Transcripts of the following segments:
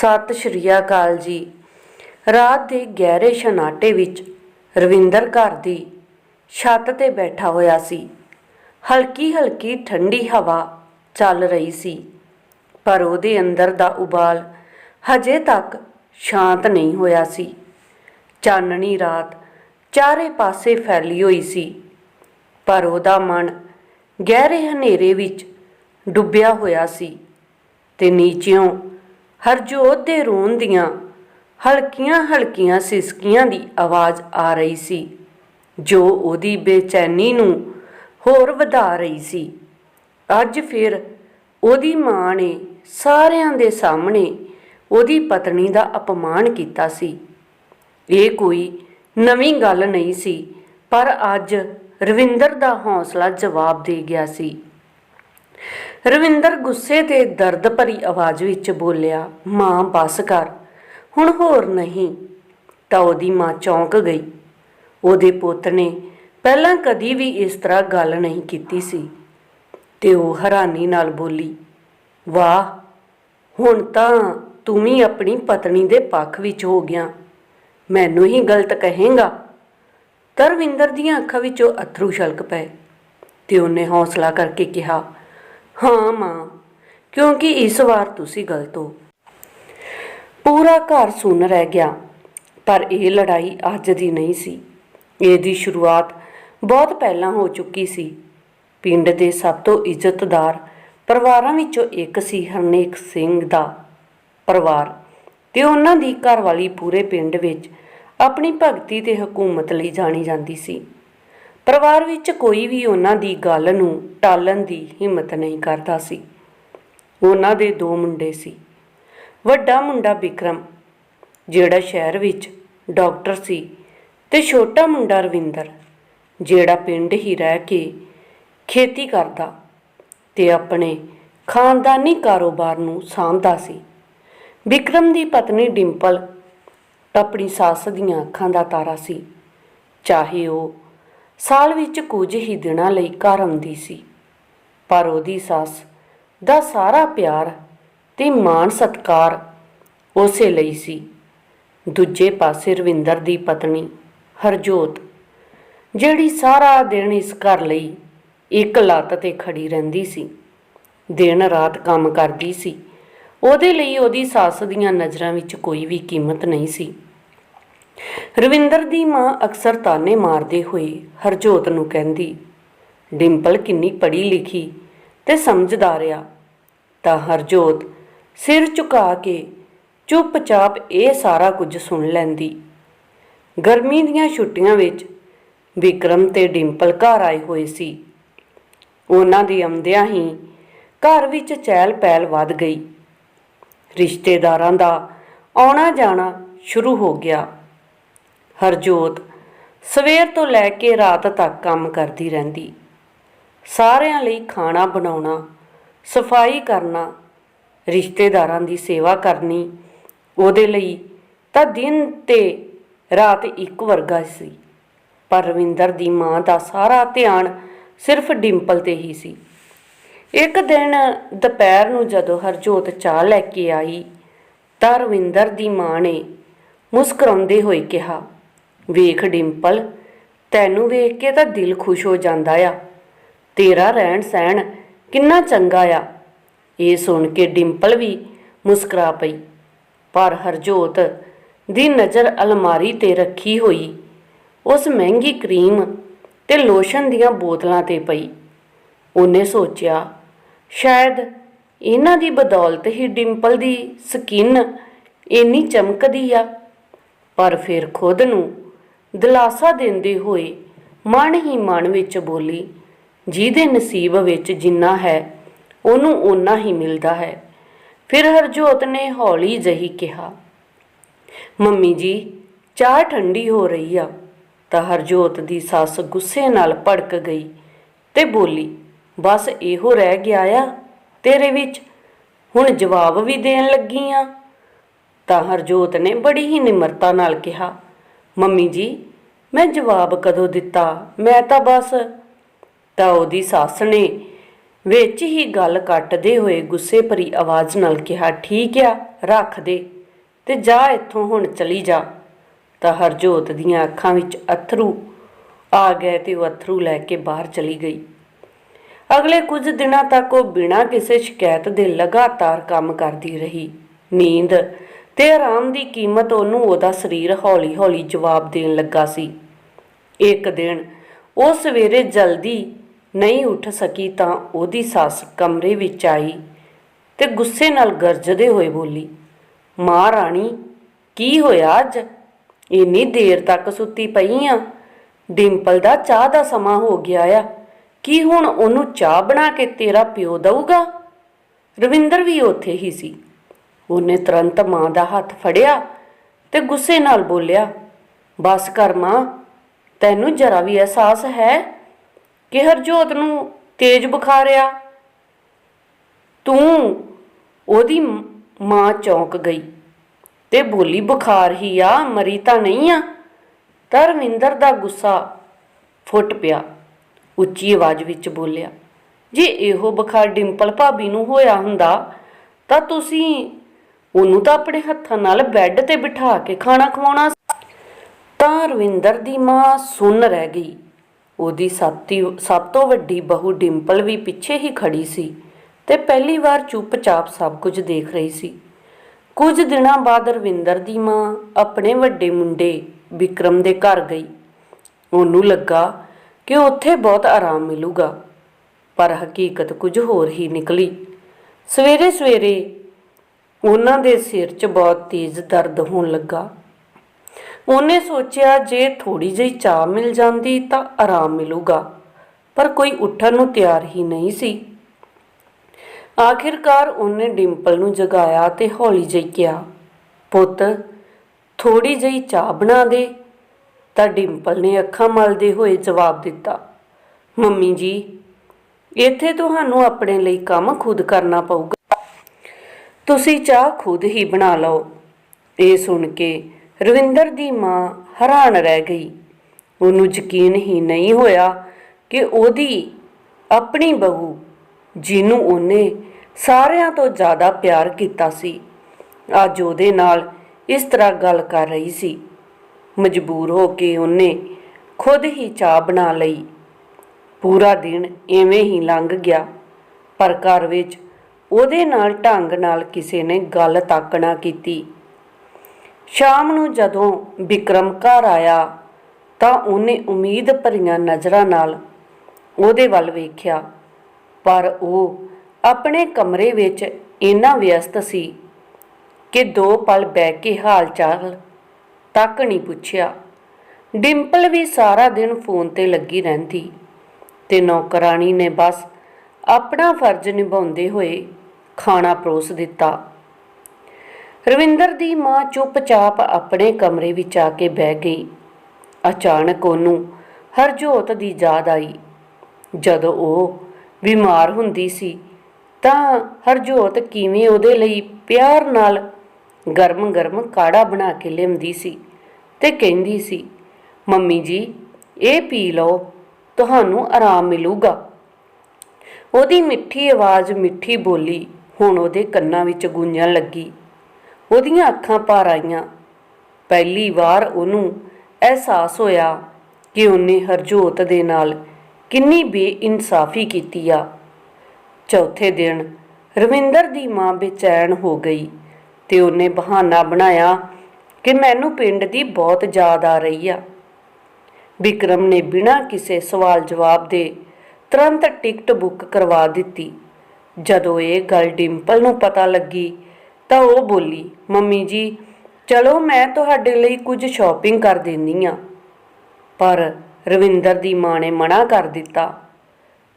ਸਤਿ ਸ਼੍ਰੀ ਅਕਾਲ ਜੀ। ਰਾਤ ਦੇ ਗਹਿਰੇ ਸ਼ਨਾਟੇ ਵਿੱਚ ਰਵਿੰਦਰ ਘਰ ਦੀ ਛੱਤ ਤੇ ਬੈਠਾ ਹੋਇਆ ਸੀ। ਹਲਕੀ ਹਲਕੀ ਠੰਡੀ ਹਵਾ ਚੱਲ ਰਹੀ ਸੀ, ਪਰ ਉਹਦੇ ਅੰਦਰ ਦਾ ਉਬਾਲ ਹਜੇ ਤੱਕ ਸ਼ਾਂਤ ਨਹੀਂ ਹੋਇਆ ਸੀ। ਚਾਨਣੀ ਰਾਤ ਚਾਰੇ ਪਾਸੇ ਫੈਲੀ ਹੋਈ ਸੀ, ਪਰ ਉਹਦਾ ਮਨ ਗਹਿਰੇ ਹਨੇਰੇ ਵਿੱਚ ਡੁੱਬਿਆ ਹੋਇਆ ਸੀ ਤੇ ਨੀਚਿਓਂ ਹਰਜੋਤ ਦੇ ਰੋਣ ਦੀਆਂ ਹਲਕੀਆਂ ਹਲਕੀਆਂ ਸਿਸਕੀਆਂ ਦੀ ਆਵਾਜ਼ ਆ ਰਹੀ ਸੀ, ਜੋ ਉਹਦੀ ਬੇਚੈਨੀ ਨੂੰ ਹੋਰ ਵਧਾ ਰਹੀ ਸੀ। ਅੱਜ ਫਿਰ ਉਹਦੀ ਮਾਂ ਨੇ ਸਾਰਿਆਂ ਦੇ ਸਾਹਮਣੇ ਉਹਦੀ ਪਤਨੀ ਦਾ ਅਪਮਾਨ ਕੀਤਾ ਸੀ। ਇਹ ਕੋਈ ਨਵੀਂ ਗੱਲ ਨਹੀਂ ਸੀ, ਪਰ ਅੱਜ ਰਵਿੰਦਰ ਦਾ ਹੌਸਲਾ ਜਵਾਬ ਦੇ ਗਿਆ ਸੀ। ਰਵਿੰਦਰ ਗੁੱਸੇ ਤੇ ਦਰਦ ਭਰੀ ਆਵਾਜ਼ ਵਿੱਚ ਬੋਲਿਆ, ਮਾਂ, ਬਸ ਕਰ। ਹੁਣ ਹੋਰ ਨਹੀਂ। ਤਾਂ ਉਹਦੀ ਮਾਂ ਚੌਂਕ ਗਈ। ਉਹਦੇ ਪੁੱਤ ਨੇ ਪਹਿਲਾਂ ਕਦੀ ਵੀ ਇਸ ਤਰ੍ਹਾਂ ਗੱਲ ਨਹੀਂ ਕੀਤੀ ਸੀ। ਤੇ ਉਹ ਹੈਰਾਨੀ ਨਾਲ ਬੋਲੀ, ਵਾਹ, ਹੁਣ ਤਾਂ ਤੂੰ ਵੀ ਆਪਣੀ ਪਤਨੀ ਦੇ ਪੱਖ ਵਿੱਚ ਹੋ ਗਿਆ। ਮੈਨੂੰ ਹੀ ਗਲਤ ਕਹੇਂਗਾ? ਤਰਵਿੰਦਰ ਦੀਆਂ ਅੱਖਾਂ ਵਿੱਚੋਂ ਅਥਰੂ ਛਲਕ ਪਏ। ਤੇ ਉਹਨੇ ਹੌਸਲਾ ਕਰਕੇ ਕਿਹਾ ਹਾਂ ਮਾਂ, ਕਿਉਂਕਿ ਇਸ ਵਾਰ ਤੁਸੀਂ ਗਲਤ ਹੋ। ਪੂਰਾ ਘਰ ਸੁਣ ਰਹਿ ਗਿਆ, ਪਰ ਇਹ ਲੜਾਈ ਅੱਜ ਦੀ ਨਹੀਂ ਸੀ। ਇਹਦੀ ਸ਼ੁਰੂਆਤ ਬਹੁਤ ਪਹਿਲਾਂ ਹੋ ਚੁੱਕੀ ਸੀ। ਪਿੰਡ ਦੇ ਸਭ ਤੋਂ ਇੱਜ਼ਤਦਾਰ ਪਰਿਵਾਰਾਂ ਵਿੱਚੋਂ ਇੱਕ ਸੀ ਹਰਨੇਕ ਸਿੰਘ ਦਾ ਪਰਿਵਾਰ ਤੇ ਉਹਨਾਂ ਦੀ ਘਰਵਾਲੀ ਪੂਰੇ ਪਿੰਡ ਵਿੱਚ ਆਪਣੀ ਭਗਤੀ ਤੇ ਹਕੂਮਤ ਲਈ ਜਾਣੀ ਜਾਂਦੀ ਸੀ। ਪਰਿਵਾਰ ਵਿੱਚ ਕੋਈ ਵੀ ਉਹਨਾਂ ਦੀ ਗੱਲ ਨੂੰ ਟਾਲਣ ਦੀ ਹਿੰਮਤ ਨਹੀਂ ਕਰਦਾ ਸੀ। ਉਹਨਾਂ ਦੇ ਦੋ ਮੁੰਡੇ ਸੀ। ਵੱਡਾ ਮੁੰਡਾ ਵਿਕਰਮ ਜਿਹੜਾ ਸ਼ਹਿਰ ਵਿੱਚ ਡਾਕਟਰ ਸੀ, ਤੇ ਛੋਟਾ ਮੁੰਡਾ ਰਵਿੰਦਰ, ਜਿਹੜਾ ਪਿੰਡ ਹੀ ਰਹਿ ਕੇ ਖੇਤੀ ਕਰਦਾ ਤੇ ਆਪਣੇ ਖਾਨਦਾਨੀ ਕਾਰੋਬਾਰ ਨੂੰ ਸਾਂਭਦਾ ਸੀ। ਵਿਕਰਮ ਦੀ ਪਤਨੀ ਡਿੰਪਲ ਆਪਣੀ ਸੱਸ ਦੀਆਂ ਅੱਖਾਂ ਦਾ ਤਾਰਾ ਸੀ, ਚਾਹੇ ਉਹ ਸਾਲ ਵਿੱਚ ਕੁਝ ਹੀ ਦਿਨਾਂ ਲਈ ਘਰ ਆਉਂਦੀ ਸੀ। ਪਰ ਉਹਦੀ ਸੱਸ ਦਾ ਸਾਰਾ ਪਿਆਰ ਤੇ ਮਾਣ ਸਤਕਾਰ ਉਸੇ ਲਈ ਸੀ। ਦੂਜੇ ਪਾਸੇ ਰਵਿੰਦਰ ਦੀ ਪਤਨੀ ਹਰਜੋਤ, ਜਿਹੜੀ ਸਾਰਾ ਦਿਨ ਇਸ ਘਰ ਲਈ ਇੱਕ ਲੱਤ ਤੇ ਖੜੀ ਰਹਿੰਦੀ ਸੀ, ਦਿਨ ਰਾਤ ਕੰਮ ਕਰਦੀ ਸੀ, ਉਹਦੇ ਲਈ ਉਹਦੀ ਸੱਸ ਦੀਆਂ ਨਜ਼ਰਾਂ ਵਿੱਚ ਕੋਈ ਵੀ ਕੀਮਤ ਨਹੀਂ ਸੀ। ਰਵਿੰਦਰ ਦੀ ਮਾਂ ਅਕਸਰ ਤਾਨੇ ਮਾਰਦੇ ਹੋਏ ਹਰਜੋਤ ਨੂੰ ਕਹਿੰਦੀ, ਡਿੰਪਲ ਕਿੰਨੀ ਪੜ੍ਹੀ ਲਿਖੀ ਤੇ ਸਮਝਦਾਰ ਆ। ਤਾਂ ਹਰਜੋਤ ਸਿਰ ਝੁਕਾ ਕੇ ਚੁੱਪਚਾਪ ਇਹ ਸਾਰਾ ਕੁਝ ਸੁਣ ਲੈਂਦੀ। ਗਰਮੀ ਦੀਆਂ ਛੁੱਟੀਆਂ ਵਿੱਚ ਵਿਕਰਮ ਤੇ ਡਿੰਪਲ ਘਰ ਆਏ ਹੋਏ ਸੀ। ਉਹਨਾਂ ਦੀ ਆਉਂਦਿਆਂ ਹੀ ਘਰ ਵਿੱਚ ਚਹਿਲ ਪਹਿਲ ਵੱਧ ਗਈ। ਰਿਸ਼ਤੇਦਾਰਾਂ ਦਾ ਆਉਣਾ ਜਾਣਾ ਸ਼ੁਰੂ ਹੋ ਗਿਆ। ਹਰਜੋਤ ਸਵੇਰ ਤੋਂ ਲੈ ਕੇ ਰਾਤ ਤੱਕ ਕੰਮ ਕਰਦੀ ਰਹਿੰਦੀ। ਸਾਰਿਆਂ ਲਈ ਖਾਣਾ ਬਣਾਉਣਾ, ਸਫ਼ਾਈ ਕਰਨਾ, ਰਿਸ਼ਤੇਦਾਰਾਂ ਦੀ ਸੇਵਾ ਕਰਨੀ, ਉਹਦੇ ਲਈ ਤਾਂ ਦਿਨ ਤੇ ਰਾਤ ਇੱਕ ਵਰਗਾ ਸੀ। ਪਰ ਰਵਿੰਦਰ ਦੀ ਮਾਂ ਦਾ ਸਾਰਾ ਧਿਆਨ ਸਿਰਫ ਡਿੰਪਲ ਤੇ ਹੀ ਸੀ। ਇੱਕ ਦਿਨ ਦੁਪਹਿਰ ਨੂੰ ਜਦੋਂ ਹਰਜੋਤ ਚਾਹ ਲੈ ਕੇ ਆਈ ਤਾਂ ਰਵਿੰਦਰ ਦੀ ਮਾਂ ਨੇ ਮੁਸਕਰਾਉਂਦੇ ਹੋਏ ਕਿਹਾ ਵੇਖ ਡਿੰਪਲ, ਤੈਨੂੰ ਵੇਖ ਕੇ ਤਾਂ ਦਿਲ ਖੁਸ਼ ਹੋ ਜਾਂਦਾ ਆ। ਤੇਰਾ ਰਹਿਣ ਸਹਿਣ ਕਿੰਨਾ ਚੰਗਾ ਆ। ਇਹ ਸੁਣ ਕੇ ਡਿੰਪਲ ਵੀ ਮੁਸਕਰਾ ਪਈ। ਪਰ ਹਰਜੋਤ ਦੀ ਨਜ਼ਰ ਅਲਮਾਰੀ ਤੇ ਰੱਖੀ ਹੋਈ, ਉਸ ਮਹਿੰਗੀ ਕਰੀਮ ਤੇ ਲੋਸ਼ਨ ਦੀਆਂ ਬੋਤਲਾਂ ਤੇ ਪਈ। ਉਹਨੇ ਸੋਚਿਆ, ਸ਼ਾਇਦ ਇਹਨਾਂ ਦੀ ਬਦੌਲਤ ਹੀ ਡਿੰਪਲ ਦੀ ਸਕਿਨ ਇੰਨੀ ਚਮਕਦੀ ਆ। ਪਰ ਫਿਰ ਖੁਦ ਨੂੰ ਦਿਲਾਸਾ ਦਿੰਦੇ ਹੋਏ ਮਨ ਹੀ ਮਨ ਵਿੱਚ ਬੋਲੀ, ਜਿਹਦੇ ਨਸੀਬ ਵਿੱਚ ਜਿੰਨਾ ਹੈ, ਉਹਨੂੰ ਓਨਾ ਹੀ ਮਿਲਦਾ ਹੈ। ਫਿਰ ਹਰਜੋਤ ਨੇ ਹੌਲੀ ਜਹੀ ਕਿਹਾ, ਮੰਮੀ ਜੀ, ਚਾਹ ਠੰਡੀ ਹੋ ਰਹੀ ਆ। ਤਾਂ ਹਰਜੋਤ ਦੀ ਸੱਸ ਗੁੱਸੇ ਨਾਲ ਭੜਕ ਗਈ ਤੇ ਬੋਲੀ, ਬਸ ਇਹੋ ਰਹਿ ਗਿਆ ਆ ਤੇਰੇ ਵਿੱਚ, ਹੁਣ ਜਵਾਬ ਵੀ ਦੇਣ ਲੱਗੀ ਆ? ਤਾਂ ਹਰਜੋਤ ਨੇ ਬੜੀ ਹੀ ਨਿਮਰਤਾ ਨਾਲ ਕਿਹਾ ਮੰਮੀ ਜੀ, ਮੈਂ ਜਵਾਬ ਕਦੋਂ ਦਿੱਤਾ? ਮੈਂ ਤਾਂ ਬਸ ਤਾਂ ਉਹਦੀ ਸੱਸ ਨੇ ਵਿੱਚ ਹੀ ਗੱਲ ਕੱਟਦੇ ਹੋਏ ਗੁੱਸੇ ਭਰੀ ਆਵਾਜ਼ ਨਾਲ ਕਿਹਾ, ਠੀਕ ਆ, ਰੱਖ ਦੇ ਤੇ ਜਾ ਇੱਥੋਂ ਹੁਣ ਚਲੀ ਜਾ। ਤਾਂ ਹਰਜੋਤ ਦੀਆਂ ਅੱਖਾਂ ਵਿੱਚ ਅਥਰੂ ਆ ਗਏ ਤੇ ਉਹ ਅਥਰੂ ਲੈ ਕੇ ਬਾਹਰ ਚਲੀ ਗਈ। ਅਗਲੇ ਕੁਝ ਦਿਨਾਂ ਤੱਕ ਉਹ ਬਿਨਾਂ ਕਿਸੇ ਸ਼ਿਕਾਇਤ ਦੇ ਲਗਾਤਾਰ ਕੰਮ ਕਰਦੀ ਰਹੀ। ਨੀਂਦ ਤੇ ਆਰਾਮ ਦੀ ਕੀਮਤ ਉਹਨੂੰ ਉਹਦਾ ਸਰੀਰ ਹੌਲੀ-ਹੌਲੀ ਜਵਾਬ ਦੇਣ ਲੱਗਾ ਸੀ। ਇੱਕ ਦਿਨ ਉਹ ਸਵੇਰੇ ਜਲਦੀ ਨਹੀਂ ਉੱਠ ਸਕੀ ਤਾਂ ਉਹਦੀ ਸੱਸ ਕਮਰੇ ਵਿੱਚ ਆਈ ਤੇ ਗੁੱਸੇ ਨਾਲ ਗਰਜਦੇ ਹੋਏ ਬੋਲੀ, ਮਾਂ ਰਾਣੀ, ਕੀ ਹੋਇਆ ਅੱਜ? ਇੰਨੀ ਦੇਰ ਤੱਕ ਸੁੱਤੀ ਪਈ ਆ। ਡਿੰਪਲ ਦਾ ਚਾਹ ਦਾ ਸਮਾਂ ਹੋ ਗਿਆ ਆ। ਕੀ ਹੁਣ ਉਹਨੂੰ ਚਾਹ ਬਣਾ ਕੇ ਤੇਰਾ ਪਿਓ ਦਊਗਾ? ਰਵਿੰਦਰ ਵੀ ਉੱਥੇ ਹੀ ਸੀ। ਉਹਨੇ ਤੁਰੰਤ ਮਾਂ ਦਾ ਹੱਥ ਫੜਿਆ ਤੇ ਗੁੱਸੇ ਨਾਲ ਬੋਲਿਆ, ਬਸ ਕਰ ਮਾਂ, ਤੈਨੂੰ ਜਰਾ ਵੀ ਅਹਿਸਾਸ ਹੈ ਕਿ ਹਰਜੋਤ ਨੂੰ ਤੇਜ਼ ਬੁਖਾਰ ਆ ਤੂੰ ਉਹਦੀ ਮਾਂ ਚੌਂਕ ਗਈ ਤੇ ਬੋਲੀ, ਬੁਖਾਰ ਹੀ ਆ, ਮਰੀ ਤਾਂ ਨਹੀਂ ਆ। ਧਰਮਿੰਦਰ ਦਾ ਗੁੱਸਾ ਫੁੱਟ ਪਿਆ, ਉੱਚੀ ਆਵਾਜ਼ ਵਿੱਚ ਬੋਲਿਆ, ਜੇ ਇਹੋ ਬੁਖਾਰ ਡਿੰਪਲ ਭਾਬੀ ਨੂੰ ਹੋਇਆ ਹੁੰਦਾ ਤਾਂ ਤੁਸੀਂ ਉਹਨੂੰ ਤਾਂ ਆਪਣੇ ਹੱਥਾਂ ਨਾਲ ਬੈੱਡ ਤੇ ਬਿਠਾ ਕੇ ਖਾਣਾ ਖਵਾਉਣਾ ਤਾਂ ਰਵਿੰਦਰ ਦੀ ਮਾਂ ਸੁੰਨ ਰਹਿ ਗਈ। ਉਹਦੀ ਸੱਤੀ ਸਭ ਤੋਂ ਵੱਡੀ ਬਹੂ ਡਿੰਪਲ ਵੀ ਪਿੱਛੇ ਹੀ ਖੜੀ ਸੀ ਤੇ ਪਹਿਲੀ ਵਾਰ ਚੁੱਪਚਾਪ ਸਭ ਕੁਝ ਦੇਖ ਰਹੀ ਸੀ। ਕੁਝ ਦਿਨਾਂ ਬਾਅਦ ਰਵਿੰਦਰ ਦੀ ਮਾਂ ਆਪਣੇ ਵੱਡੇ ਮੁੰਡੇ ਵਿਕਰਮ ਦੇ ਘਰ ਗਈ। ਉਹਨੂੰ ਲੱਗਾ ਕਿ ਉੱਥੇ ਬਹੁਤ ਆਰਾਮ ਮਿਲੂਗਾ, ਪਰ ਹਕੀਕਤ ਕੁਝ ਹੋਰ ਹੀ ਨਿਕਲੀ। ਸਵੇਰੇ ਸਵੇਰੇ ਉਹਨਾਂ ਦੇ ਸਿਰ 'ਚ ਬਹੁਤ ਤੇਜ਼ ਦਰਦ ਹੋਣ ਲੱਗਾ। ਉਹਨੇ ਸੋਚਿਆ, ਜੇ ਥੋੜੀ ਜਿਹੀ ਚਾਹ ਮਿਲ ਜਾਂਦੀ ਤਾਂ ਆਰਾਮ ਮਿਲੂਗਾ, ਪਰ ਕੋਈ ਉੱਠਣ ਨੂੰ ਤਿਆਰ ਹੀ ਨਹੀਂ ਸੀ। ਆਖਿਰਕਾਰ ਉਹਨੇ ਡਿੰਪਲ ਨੂੰ ਜਗਾਇਆ ਤੇ ਹੌਲੀ ਜਿਹੀ ਕਿਹਾ, ਪੁੱਤ ਥੋੜੀ ਜਿਹੀ ਚਾਹ ਬਣਾ ਦੇ। ਤਾਂ ਡਿੰਪਲ ਨੇ ਅੱਖਾਂ ਮਲਦੇ ਹੋਏ ਜਵਾਬ ਦਿੱਤਾ, ਮੰਮੀ ਜੀ, ਇੱਥੇ ਤੁਹਾਨੂੰ ਆਪਣੇ ਲਈ ਕੰਮ ਖੁਦ ਕਰਨਾ ਪਊਗਾ। ਤੁਸੀਂ ਚਾਹ ਖੁਦ ਹੀ ਬਣਾ ਲਓ। ਇਹ ਸੁਣ ਕੇ ਰਵਿੰਦਰ ਦੀ ਮਾਂ ਹੈਰਾਨ ਰਹਿ ਗਈ। ਉਹਨੂੰ ਯਕੀਨ ਹੀ ਨਹੀਂ ਹੋਇਆ ਕਿ ਉਹਦੀ ਆਪਣੀ ਬਹੂ, ਜਿਹਨੂੰ ਉਹਨੇ ਸਾਰਿਆਂ ਤੋਂ ਜ਼ਿਆਦਾ ਪਿਆਰ ਕੀਤਾ ਸੀ, ਅੱਜ ਉਹਦੇ ਨਾਲ ਇਸ ਤਰ੍ਹਾਂ ਗੱਲ ਕਰ ਰਹੀ ਸੀ। ਮਜਬੂਰ ਹੋ ਕੇ ਉਹਨੇ ਖੁਦ ਹੀ ਚਾਹ ਬਣਾ ਲਈ। ਪੂਰਾ ਦਿਨ ਐਵੇਂ ਹੀ ਲੰਘ ਗਿਆ। ਪਰ ਘਰ ਵਿੱਚ ਉਹਦੇ ਨਾਲ ਢੰਗ ਨਾਲ ਕਿਸੇ ਨੇ ਗੱਲ ਤੱਕ ਨਾ ਕੀਤੀ। ਸ਼ਾਮ ਨੂੰ ਜਦੋਂ ਵਿਕਰਮ ਘਰ ਆਇਆ, ਤਾਂ ਉਹਨੇ ਉਮੀਦ ਭਰੀਆਂ ਨਜ਼ਰਾਂ ਨਾਲ ਉਹਦੇ ਵੱਲ ਵੇਖਿਆ। ਪਰ ਉਹ ਆਪਣੇ ਕਮਰੇ ਵਿੱਚ ਇੰਨਾ ਵਿਅਸਤ ਸੀ ਕਿ ਦੋ ਪਲ ਬਹਿ ਕੇ ਹਾਲ ਚਾਲ ਤੱਕ ਨਹੀਂ ਪੁੱਛਿਆ। ਡਿੰਪਲ ਵੀ ਸਾਰਾ ਦਿਨ ਫੋਨ ਤੇ ਲੱਗੀ ਰਹਿੰਦੀ ਤੇ ਨੌਕਰਾਨੀ ਨੇ ਬਸ ਆਪਣਾ ਫਰਜ਼ ਨਿਭਾਉਂਦੇ ਹੋਏ ਖਾਣਾ ਪਰੋਸ ਦਿੱਤਾ। ਰਵਿੰਦਰ ਦੀ ਮਾਂ ਚੁੱਪਚਾਪ ਆਪਣੇ ਕਮਰੇ ਵਿੱਚ ਆ ਕੇ ਬਹਿ ਗਈ। ਅਚਾਨਕ ਉਹਨੂੰ ਹਰਜੋਤ ਦੀ ਯਾਦ ਆਈ। ਜਦੋਂ ਉਹ ਬਿਮਾਰ ਹੁੰਦੀ ਸੀ, ਤਾਂ ਹਰਜੋਤ ਕਿਵੇਂ ਉਹਦੇ ਲਈ ਪਿਆਰ ਨਾਲ ਗਰਮ-ਗਰਮ ਕਾੜਾ ਬਣਾ ਕੇ ਲਿਆਉਂਦੀ ਸੀ ਤੇ ਕਹਿੰਦੀ ਸੀ, ਮੰਮੀ ਜੀ, ਇਹ ਪੀ ਲਓ, ਤੁਹਾਨੂੰ ਆਰਾਮ ਮਿਲੂਗਾ। ਉਹਦੀ ਮਿੱਠੀ ਆਵਾਜ਼, ਮਿੱਠੀ ਬੋਲੀ ਹੁਣ ਉਹਦੇ ਕੰਨਾਂ ਵਿੱਚ ਗੂੰਜਣ ਲੱਗੀ। ਉਹਦੀਆਂ ਅੱਖਾਂ ਭਰ ਆਈਆਂ। ਪਹਿਲੀ ਵਾਰ ਉਹਨੂੰ ਅਹਿਸਾਸ ਹੋਇਆ ਕਿ ਉਹਨੇ ਹਰਜੋਤ ਦੇ ਨਾਲ ਕਿੰਨੀ ਬੇਇਨਸਾਫੀ ਕੀਤੀ ਆ। ਚੌਥੇ ਦਿਨ ਰਵਿੰਦਰ ਦੀ ਮਾਂ ਬੇਚੈਨ ਹੋ ਗਈ ਤੇ ਉਹਨੇ ਬਹਾਨਾ ਬਣਾਇਆ ਕਿ ਮੈਨੂੰ ਪਿੰਡ ਦੀ ਬਹੁਤ ਯਾਦ ਆ ਰਹੀ ਆ। ਵਿਕਰਮ ਨੇ ਬਿਨਾਂ ਕਿਸੇ ਸਵਾਲ ਜਵਾਬ ਦੇ ਤੁਰੰਤ ਟਿਕਟ ਬੁੱਕ ਕਰਵਾ ਦਿੱਤੀ। ਜਦੋਂ ਇਹ ਗੱਲ ਡਿੰਪਲ ਨੂੰ ਪਤਾ ਲੱਗੀ ਤਾਂ ਉਹ ਬੋਲੀ, ਮੰਮੀ ਜੀ, ਚਲੋ ਮੈਂ ਤੁਹਾਡੇ ਲਈ ਕੁਝ ਸ਼ਾਪਿੰਗ ਕਰ ਦਿੰਦੀ ਆ ਪਰ ਰਵਿੰਦਰ ਦੀ ਮਾਂ ਨੇ ਮਨਾ ਕਰ ਦਿੱਤਾ।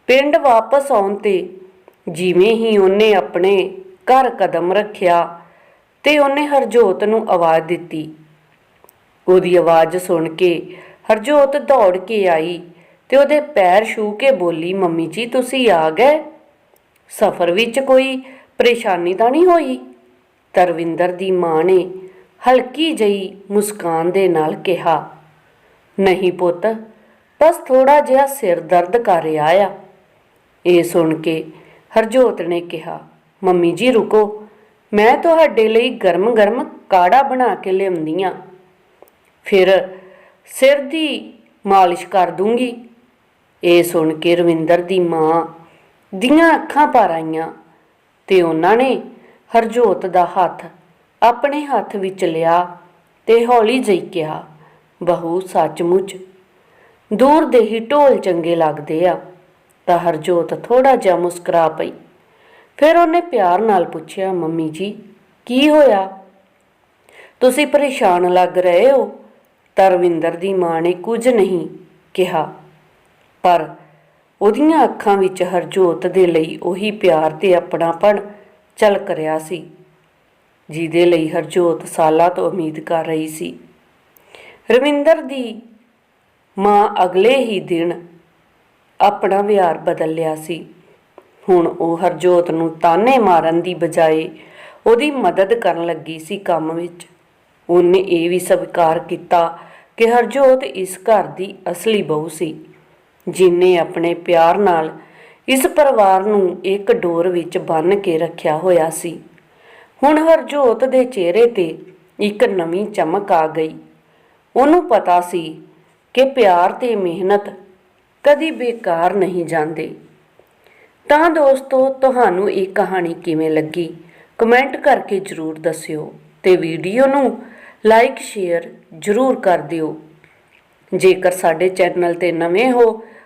ਪਿੰਡ ਵਾਪਸ ਆਉਣ ਤੇ ਜਿਵੇਂ ਹੀ ਉਹਨੇ ਆਪਣੇ ਘਰ ਕਦਮ ਰੱਖਿਆ ਤੇ ਉਹਨੇ ਹਰਜੋਤ ਨੂੰ ਆਵਾਜ਼ ਦਿੱਤੀ। ਉਹਦੀ ਆਵਾਜ਼ ਸੁਣ ਕੇ ਹਰਜੋਤ ਦੌੜ ਕੇ ਆਈ ਤੇ ਉਹਦੇ ਪੈਰ ਛੂ ਕੇ ਬੋਲੀ, ਮੰਮੀ ਜੀ, ਤੁਸੀਂ ਆ ਗਏ? ਸਫ਼ਰ ਵਿੱਚ ਕੋਈ ਪਰੇਸ਼ਾਨੀ ਤਾਂ ਨਹੀਂ ਹੋਈ? ਤਰਵਿੰਦਰ ਦੀ ਮਾਂ ਨੇ ਹਲਕੀ ਜਿਹੀ ਮੁਸਕਾਨ ਦੇ ਨਾਲ ਕਿਹਾ, ਨਹੀਂ ਪੁੱਤ, ਬਸ ਥੋੜਾ ਜਿਹਾ ਸਿਰ ਦਰਦ ਕਰ ਰਿਹਾ ਆ। ਇਹ ਸੁਣ ਕੇ ਹਰਜੋਤ ਨੇ ਕਿਹਾ, ਮੰਮੀ ਜੀ, ਰੁਕੋ। ਮੈਂ ਤੁਹਾਡੇ ਲਈ ਗਰਮ-ਗਰਮ ਕਾੜਾ ਬਣਾ ਕੇ ਲਿਆਉਂਦੀ ਆ। ਫਿਰ ਸਿਰ ਦੀ ਮਾਲਿਸ਼ ਕਰ ਦੂੰਗੀ। ਇਹ ਸੁਣ ਕੇ ਰਵਿੰਦਰ ਦੀ ਮਾਂ ਦੀਆਂ ਅੱਖਾਂ ਭਰ ਆਈਆਂ ਤੇ ਉਹਨਾਂ ਨੇ ਹਰਜੋਤ ਦਾ ਹੱਥ ਆਪਣੇ ਹੱਥ ਵਿੱਚ ਲਿਆ ਤੇ ਹੌਲੀ ਜਿਹੀ ਕਿਹਾ, ਬਹੂ, ਸੱਚਮੁੱਚ ਦੂਰ ਦੇ ਹੀ ਢੋਲ ਚੰਗੇ ਲੱਗਦੇ ਆ। ਤਾਂ ਹਰਜੋਤ ਥੋੜਾ ਜਿਹਾ ਮੁਸਕਰਾ ਪਈ। ਫਿਰ ਉਹਨੇ ਪਿਆਰ ਨਾਲ ਪੁੱਛਿਆ, ਮੰਮੀ ਜੀ, ਕੀ ਹੋਇਆ? ਤੁਸੀਂ ਪਰੇਸ਼ਾਨ ਲੱਗ ਰਹੇ ਹੋ? ਤਰਵਿੰਦਰ ਦੀ ਮਾਂ ਨੇ ਕੁਝ ਨਹੀਂ ਕਿਹਾ। ਪਰ ਉਹਦੀਆਂ ਅੱਖਾਂ ਵਿੱਚ ਹਰਜੋਤ ਦੇ ਲਈ ਉਹੀ ਪਿਆਰ ਤੇ ਆਪਣਾਪਣ ਝਲਕ ਰਿਹਾ ਸੀ, ਜਿਹਦੇ ਲਈ ਹਰਜੋਤ ਸਾਲਾਂ ਤੋਂ ਉਮੀਦ ਕਰ ਰਹੀ ਸੀ। ਰਵਿੰਦਰ ਦੀ ਮਾਂ ਅਗਲੇ ਹੀ ਦਿਨ ਆਪਣਾ ਵਿਹਾਰ ਬਦਲ ਲਿਆ ਸੀ। ਹੁਣ ਉਹ ਹਰਜੋਤ ਨੂੰ ਤਾਨੇ ਮਾਰਨ ਦੀ ਬਜਾਏ ਉਹਦੀ ਮਦਦ ਕਰਨ ਲੱਗੀ ਸੀ ਕੰਮ ਵਿੱਚ। ਉਹਨੇ ਇਹ ਵੀ ਸਵੀਕਾਰ ਕੀਤਾ ਕਿ ਹਰਜੋਤ ਇਸ ਘਰ ਦੀ ਅਸਲੀ ਬਹੂ ਸੀ। ਜਿਨੇ ਆਪਣੇ ਪਿਆਰ ਨਾਲ ਇਸ ਪਰਿਵਾਰ ਨੂੰ ਇੱਕ ਡੋਰ ਵਿੱਚ ਬੰਨ੍ਹ ਕੇ ਰੱਖਿਆ ਹੋਇਆ ਸੀ। ਹੁਣ ਹਰਜੋਤ ਦੇ ਚਿਹਰੇ ਤੇ ਇੱਕ ਨਵੀਂ ਚਮਕ ਆ ਗਈ। ਉਹਨੂੰ ਪਤਾ ਸੀ ਕਿ ਪਿਆਰ ਤੇ ਮਿਹਨਤ ਕਦੀ ਬੇਕਾਰ ਨਹੀਂ ਜਾਂਦੇ। ਤਾਂ ਦੋਸਤੋ, ਤੁਹਾਨੂੰ ਇਹ ਕਹਾਣੀ ਕਿਵੇਂ ਲੱਗੀ? ਕਮੈਂਟ ਕਰਕੇ ਜਰੂਰ ਦੱਸਿਓ ਤੇ ਵੀਡੀਓ ਨੂੰ ਲਾਈਕ, ਸ਼ੇਅਰ ਜਰੂਰ ਕਰ ਦਿਓ। ਜੇਕਰ ਸਾਡੇ ਚੈਨਲ ਤੇ ਨਵੇਂ ਹੋ